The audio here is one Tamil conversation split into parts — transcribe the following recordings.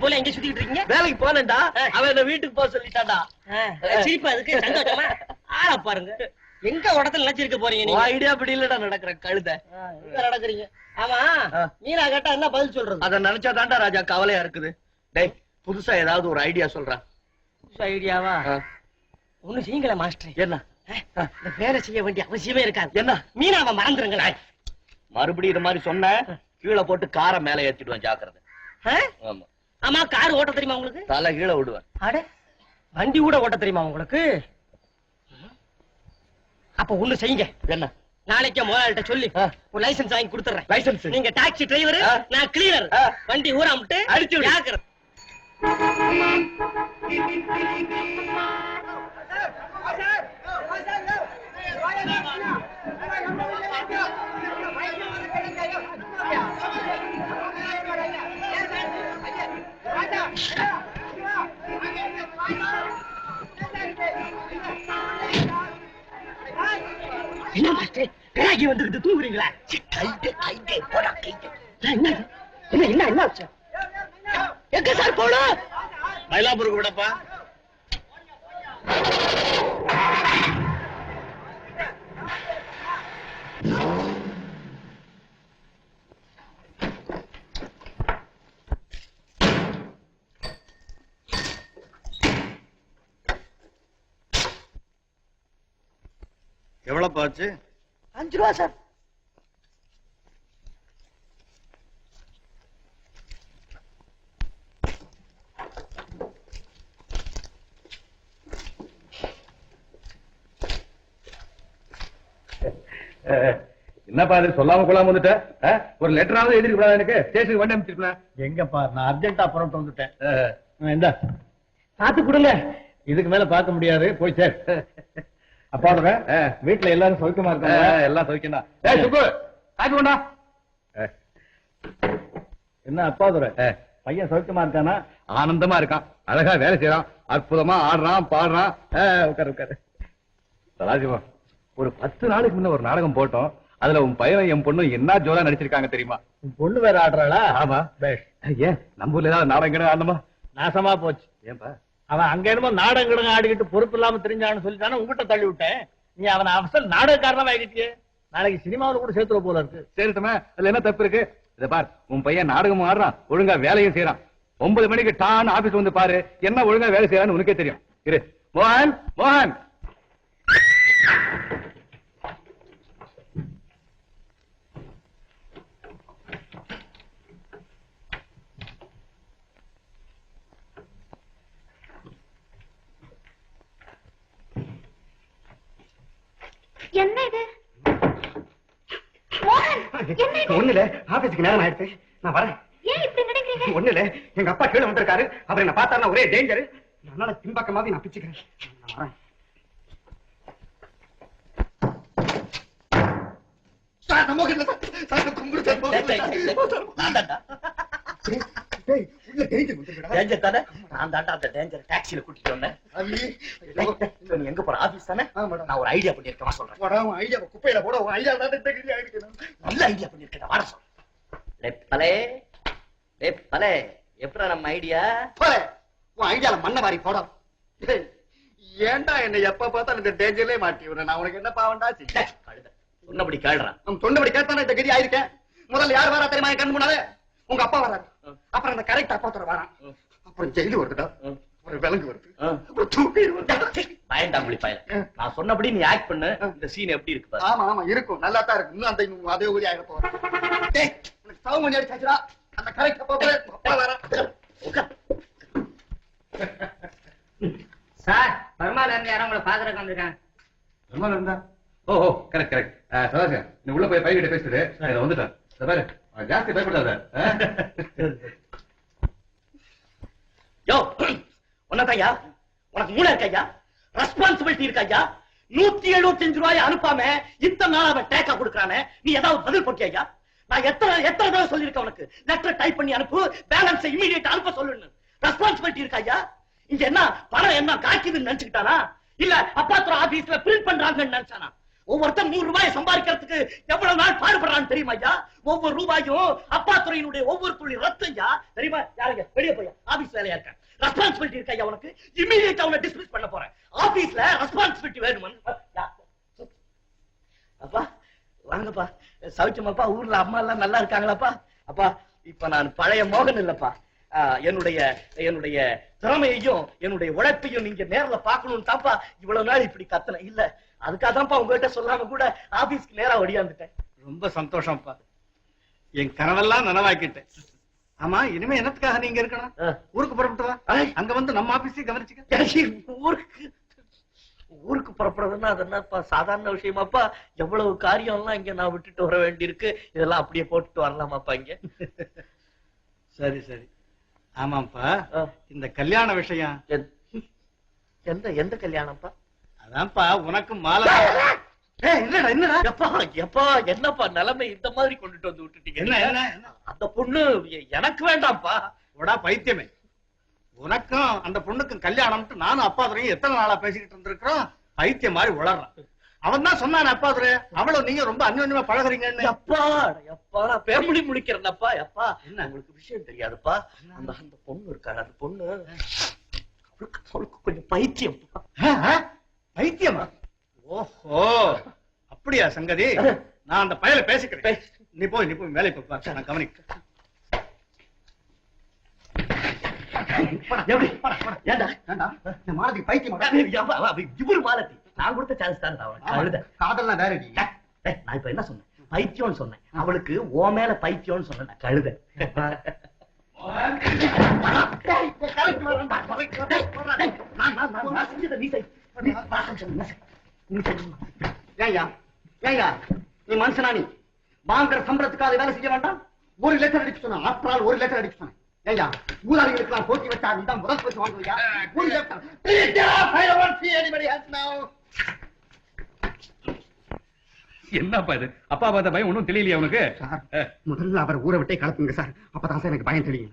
வேலைக்கு போல எங்க சுத்திட்டு இருக்கீங்க? வேலைக்கு போனேன்டா. அவன் என்ன வீட்டுக்கு போக சொல்லிட்டான்டா. சிரிப்பா அதுக்கு சந்தோஷமா ஆள பாருங்க. எங்க உடத்துல நினைச்சிருக்க போறீங்க நீங்க? ஐடியா அப்படி இல்லடா நடக்கிற கழுத. நடக்குறீங்க? ஆமா. மீனா கேட்டா என்ன பதில் சொல்றது? அத நினைச்சா தான்டா ராஜா கவலையா இருக்குது. டேய் புதுசா ஏதாவது ஒரு ஐடியா சொல்றான் ஐடியாவா ஒண்ணு செய்யுங்களே மாஸ்டர். என்ன? வேலை செய்ய வேண்டிய அவசியமே இருக்காது. என்ன? மீனாவை மறந்துருங்களேன். மறுபடியும் இது மாதிரி சொன்ன கீழே போட்டு காரை மேல ஏத்திடுவேன் ஜாக்கிரதை? ஆமா. ஆமா கார் ஓட்ட தெரியுமா உங்களுக்கு? தலை கீழே விடுவேன். அட வண்டி கூட ஓட்ட தெரியுமா உங்களுக்கு? அப்ப ஒண்ணு செய்யுங்க. என்ன? நாளைக்கே முதலாளிட்ட சொல்லி. ஒரு லைசென்ஸ் வாங்கி கொடுத்துறேன் லைசன்ஸ் நீங்க டாக்ஸி டிரைவர். நான் கிளீனர் ஆ. வண்டி ஊரா விட்டு அடிச்சு விடு. ஜாக்கிரதை. என்ன மாஸ்டர்? கிராக்கி வந்துகிட்டு தூங்குறீங்களா? கைட்டு கைட்டு போடா கைட்டு என்ன என்ன என்ன என்ன ஆச்சு? எங்க சார் போனோம் மயிலாப்பூருக்கு விடப்பா. எவ்வளவு ஆச்சு அஞ்சு ரூபா சார். என்னப்பா இது? சொல்லாம கொள்ளாம வந்துட்ட? ஒரு லெட்டராவது எழுதி கூடாது எனக்கு. ஸ்டேஷனுக்கு வண்டி அமைச்சிருப்பேன் எங்கப்பா நான் அர்ஜென்ட்டா புறப்பட்டு வந்துட்டேன். இந்த. பாத்து கொடுங்க. இதுக்கு மேல பார்க்க முடியாது. போய் சேர். அப்பாவோட ஆ. வீட்டுல எல்லாரும் சௌக்கியமா இருக்காங்க எல்லாம் காய்ச்சி கொண்டா. என்ன அப்பாதுரை ஆ. பையன் சௌக்கியமா இருக்கானா? ஆனந்தமா இருக்கான். அழகா வேலை செய்யறான் அற்புதமா ஆடுறான் பாடுறான். உட்காரு உட்காரு. சதாசிவம் ஒரு பத்து நாளைக்கு முன்ன ஒரு நாடகம் போட்டோம். அதுல உன் பையன் என் பொண்ணு என்ன ஜோரா நடிச்சிருக்காங்க தெரியுமா? உன் பொண்ணு வேற ஆடுறாளா? ஆமா. ஏன்? நம்ம ஊர்ல ஏதாவது நாடகம் ஆடணுமா? நாசமா போச்சு. ஏன்பா? அவன் அங்க என்னமோ நாடகம் கிடங்க ஆடிக்கிட்டு பொறுப்பு இல்லாம தெரிஞ்சான்னு சொல்லிட்டானே உங்ககிட்ட தள்ளி விட்டேன். நீ அவனை அவசர நாடகக்காரனா ஆகிட்டியே நாளைக்கு சினிமாவில் கூட சேர்த்துற போல இருக்கு. சரிட்டமே அதுல என்ன தப்பு இருக்கு? இத பார் உன் பையன் நாடகமும் ஆடுறான் ஒழுங்கா வேலையும் செய்யறான் ஒன்பது மணிக்கு டான் ஆபீஸ் வந்து பாரு என்ன ஒழுங்கா வேலை செய்யறான்னு உனக்கே தெரியும். இரு. மோகன் மோகன்! ஒண்ணு இல்ல ஆபீஸ்க்கு நேரம் ஆயிடுச்சு. நான் வரேன். ஏன் இப்படி நடக்கிறீங்க? ஒண்ணு இல்ல எங்க அப்பா கீழே வந்திருக்காரு. அவர் என்ன பார்த்தாருன்னா ஒரே டேஞ்சர் அதனால பின்பக்கமாவே நான் பிச்சுக்கிறேன். நான் வரேன். சார், நம்ம சார். கும்பிடு சார், டேஞ்சர் தானே? நான் தான்டா அந்த டேஞ்சர் டாக்ஸில கூட்டிட்டு வந்தேன். எங்க போற? ஆபீஸ் தானே. நான் ஒரு ஐடியா பண்ணிருக்கேன் சொல்றேன். வை குப்பையில போட, ஆயிருக்கு. நல்ல ஐடியா பண்ணிருக்கேன் வர சொல். லெப்பலே லெப்பலே எப்படா நம்ம ஐடியா போலே, உன் ஐடியால மண்ணை வாரி போட. ஏன்டா என்ன எப்ப பார்த்தாலும் இந்த டேஞ்சர்லயே மாட்டி விடுற? நான் உனக்கு என்ன பாவண்டா சொன்னபடி கேள்றான் தொண்டபடி கேட்டானே இந்த கதி ஆயிருக்கேன். முதல்ல யார் வரா தெரியுமா? கண் முன்னாலே. உங்க அப்பா வராரு. அப்புறம் அந்த கரெக்ட் அப்பா தர வரான் அப்புறம் ஜெயிலு வருதுடா. அப்புறம் விலங்கு வருது. அப்புறம் தூக்கி வருது. பயந்தாங்குழி பயல. நான் சொன்னபடி நீ ஆக்ட் பண்ணு. இந்த சீன் எப்படி இருக்கு பாரு. ஆமா ஆமா இருக்கும். நல்லா தான் இருக்கு இன்னும் அந்த அதே ஊதி ஆக போறேன் டேய் உனக்கு சவு மணி அடிச்சாச்சுடா. அந்த கரெக்ட் அப்பா உட்கார். சார் பர்மால இருந்து யாரும் உங்களை பாக்குறதுக்கு வந்திருக்காங்க. பெருமாள் இருந்தா ஓ கரெக்ட் கரெக்ட் சதாசிவம் நீ உள்ள போய் பையன்கிட்ட பேசிட்டு இதை வந்துட்டேன். அவன் ஜாஸ்தி பயப்படாத. யோ உனக்கு மூளை இருக்கையா? ரெஸ்பான்சிபிலிட்டி இருக்கையா? நூத்தி எழுபத்தி அஞ்சு ரூபாய் அனுப்பாம இத்தனை நாள் அவன் டேக்கா கொடுக்கறானே? நீ ஏதாவது பதில் போட்டியா நான் எத்தனை எத்தனை தடவை சொல்லியிருக்கேன் உனக்கு? லெட்டர் டைப் பண்ணி அனுப்பு பேலன்ஸ் இமீடியட் அனுப்ப சொல்லுன்னு. ரெஸ்பான்சிபிலிட்டி இருக்கையா? இங்க என்ன பணம் என்ன காய்க்குதுன்னு நினைச்சுக்கிட்டானா? இல்ல அப்பாத்திரம் ஆபீஸ்ல பிரிண்ட் பண்றாங்கன்னு நினைச்சானா? ஒவ்வொருத்தன் நூறு ரூபாய் சம்பாதிக்கிறதுக்கு எவ்வளவு நாள் பாடுபடுறான்னு தெரியுமா ஐயா? ஒவ்வொரு ரூபாயும் அப்பா துறையினுடைய ஒவ்வொரு துளி ரத்தம் ஐயா. தெரியுமா? யாருங்க? வெளியே போய் ஆபீஸ் வேலையா இருக்க ரெஸ்பான்சிபிலிட்டி இருக்கா ஐயா உனக்கு? இமீடியட் அவனை டிஸ்மிஸ் பண்ண போறேன். ஆபீஸ்ல ரெஸ்பான்சிபிலிட்டி வேணுமா அப்பா வாங்கப்பா. சவிச்சமாப்பா ஊர்ல அம்மா எல்லாம் நல்லா இருக்காங்களாப்பா? அப்பா இப்ப நான் பழைய மோகன் இல்லப்பா. என்னுடைய என்னுடைய திறமையையும் என்னுடைய உழைப்பையும் நீங்க நேர்ல பார்க்கணும் தாப்பா இவ்வளவு நாள் இப்படி கத்தன இல்ல அதுக்காக தான்ப்பா உங்ககிட்ட சொல்லாம கூட ஆபீஸ்க்கு நேரா ஒடியாந்துட்டேன். ரொம்ப சந்தோஷம்ப்பா. என் கனவெல்லாம் நனவாக்கிட்டேன். ஆமா இனிமே என்னத்துக்காக நீங்க இருக்கணும். ஊருக்கு புறப்பட்டு வா. அங்க வந்து நம்ம ஆபீஸையும் கவனிச்சுக்க. ஊருக்கு. ஊருக்கு புறப்படுறதுன்னா அது என்னப்பா சாதாரண விஷயமாப்பா? எவ்வளவு காரியம் எல்லாம் இங்க நான் விட்டுட்டு வர வேண்டியிருக்கு. இதெல்லாம் அப்படியே போட்டுட்டு வரலாமாப்பா இங்க? சரி சரி. ஆமாப்பா. இந்த கல்யாண விஷயம். எந்த எந்த கல்யாணம்ப்பா? அதான்ப்பா உனக்கும் மாலை. என்னடா என்னடா எப்பா எப்பா என்னப்பா நிலைமை இந்த மாதிரி கொண்டுட்டு வந்து விட்டுட்டீங்க? என்ன? அந்த பொண்ணு எனக்கு வேண்டாம்ப்பா. போடா பைத்தியமே. உனக்கும் அந்த பொண்ணுக்கும் கல்யாணம்ட்டு நானும் அப்பா துறையும் எத்தனை நாளா பேசிக்கிட்டு இருந்திருக்கிறோம்? பைத்தியம் மாதிரி உளறான். அவன் தான் சொன்னான் அப்பா துறை அவளும் நீங்க ரொம்ப அந்யோன்யமா பழகுறீங்கன்னு. எப்பா எப்பா நான் பேமொழி முடிக்கிறேன்ப்பா எப்பா. என்ன? உங்களுக்கு விஷயம் தெரியாதுப்பா. அந்த அந்த பொண்ணு இருக்காரு அந்த பொண்ணு அவளுக்கு அவளுக்கு கொஞ்சம் பைத்தியம்? பைத்தியமா? ஓஹோ. அப்படியா சங்கதி? நான் அந்த பயல பேசிக்கிறேன். நீ போய் நீ போய் வேலை போய் நான் கவனிக்க பைத்தியம்? சொன்னேன்? பைத்தியம்னு சொன்னேன். அவளுக்கு ஓ மேல பைத்தியம்னு சொன்னேன். நான் கழுத நான் செஞ்சதை நீ செய். நீ மனுஷனா நீ? வாங்குற சம்பளத்துக்காக வேலை செய்ய வேண்டாம். ஒரு லெட்டர் அடிக்க சொன்ன ஒரு லெட்டர் அடிக்க சொன்னேன். ஏய்யா ஊராளிகளுக்கு நான் போட்டி வச்சா நீ தான் முதல் போட்டு வாங்குவியா? ஒரு லெட்டர். என்னப்பா இது? அப்பா பார்த்த பயம் ஒன்றும் தெரியலையா சார் முதல்ல அவர் ஊரை விட்டே கலப்புங்க சார். அப்பதான் சார் எனக்கு பயம் தெரியும்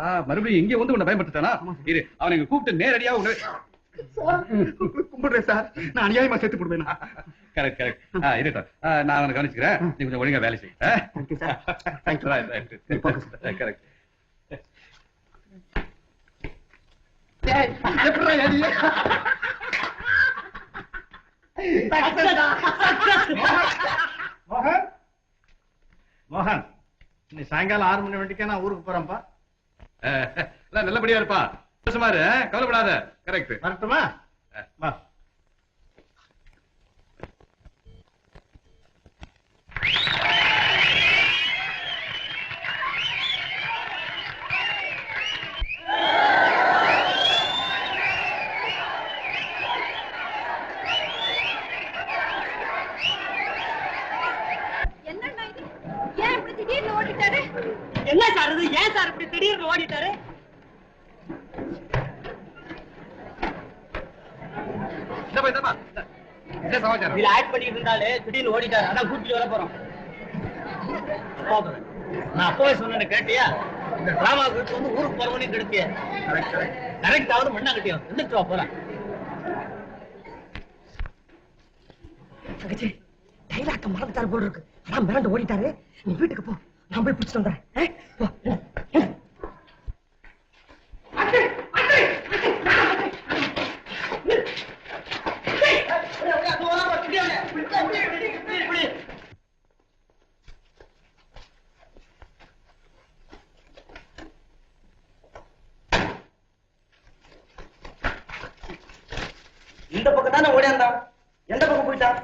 ஆ, மறுபடியும் இங்க வந்து உன்னை பயன்படுத்தானா இரு அவனை கூப்பிட்டு நேரடியா உன்னை கும்பிடுறேன் சார் நான் அநியாயமா சேர்த்து போடுவேன் கரெக்ட் கரெக்ட் இருக்கட்டும் ஆ, நான் அவனை கவனிச்சுக்கிறேன். நீ கொஞ்சம் ஒழுங்கா வேலை செய். தேங்க்யூ சார் தேங்க்யூ கரெக்ட் மோகன்? மோகன் நீ சாயங்காலம் ஆறு மணி வண்டிக்கா நான் ஊருக்கு போறேன்ப்பா. நல்லபடியா இருப்பா? கவலைப்படாத. கரெக்ட் வரட்டுமா? சமாச்சாரம்? இதுல ஆக்ட் பண்ணிட்டு இருந்தாலே திடீர்னு ஓடிட்டாரு. அதான் கூட்டிட்டு வர போறோம். நான் அப்பவே சொன்னேன்னு கேட்டியா? இந்த டிராமாவுக்கு வந்து ஊருக்கு போறவனையும் கெடுத்திய. கரெக்ட் மண்ணா கட்டியும் எந்திரிச்சு வா போறேன் தங்கச்சி டைலாக்க மறந்துட்டாரு போல இருக்கு. அதான் மிரண்டு ஓடிட்டாரு. நீ வீட்டுக்கு போ. நான் போய் பிடிச்சிட்டு வந்துடுறேன்? போ, எடு, எடு. இந்த பக்கம் தானே ஓடியாந்தான்? எந்த பக்கம் போயிட்டான்?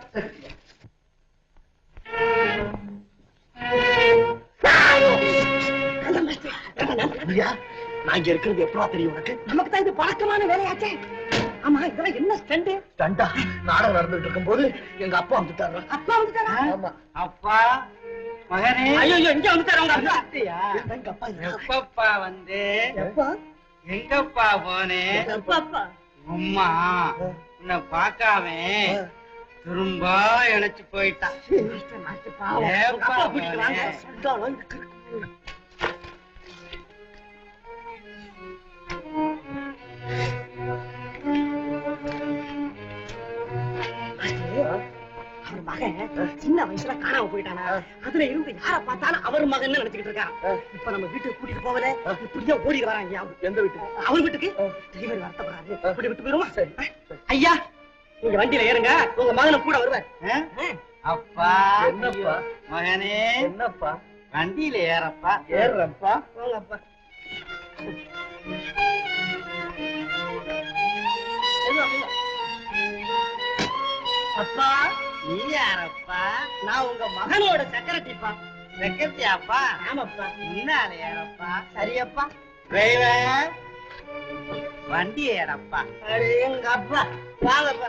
நான் இங்க இருக்கிறது எப்படா தெரியும் உனக்கு? நமக்கு தான் இது பழக்கமான வேலையாச்சே. ஆமா இதெல்லாம் என்ன ஸ்டண்ட்? ஸ்டண்டா? நாடகம் நடந்துட்டு இருக்கும்போது எங்க அப்பா வந்துட்டாரு அப்பா வந்துட்டாரா? ஆமா. அப்பா மகனே. ஐயோ இங்க வந்துட்டாரு உங்க அப்பா? எங்க. எப்பப்பா வந்து? எப்பா? எங்கப்பா போனேன் எப்பா அப்பா? அம்மா உன்னை பார்க்காம திரும்ப இழைச்சு போயிட்டான். மகனே? இருக்கு வயசுல காணாம போயிட்டானா? அதுல இருந்து யார பார்த்தாலும் அவர் மகன் நினைச்சுக்கிட்டு இருக்கான் இப்ப நம்ம வீட்டுக்கு கூட்டிட்டு போகல. இப்படியே ஓடி வராங்க எந்த வீட்டுக்கு? அவர் வீட்டுக்கு? டெலிவரி வருத்தப்படாது அப்படி விட்டு போயிருமா ஐயா நீங்க வண்டியில ஏறுங்க. உங்க மகனும் கூட வருவார் அப்பா என்னப்பா? மகனே. என்னப்பா? வண்டியில ஏறப்பா. ஏறுறப்பா வாங்கப்பா. அப்பா. நீ யாரப்பா? நான் உங்க மகனோட செக்ரட்டரிப்பா. செக்ரட்டரியாப்பா? ஆமாப்பா. முன்னால ஏறப்பா சரியப்பா. டிரைவர்? வண்டி ஏறப்பா அடே எங்க அப்பா வாங்கப்பா.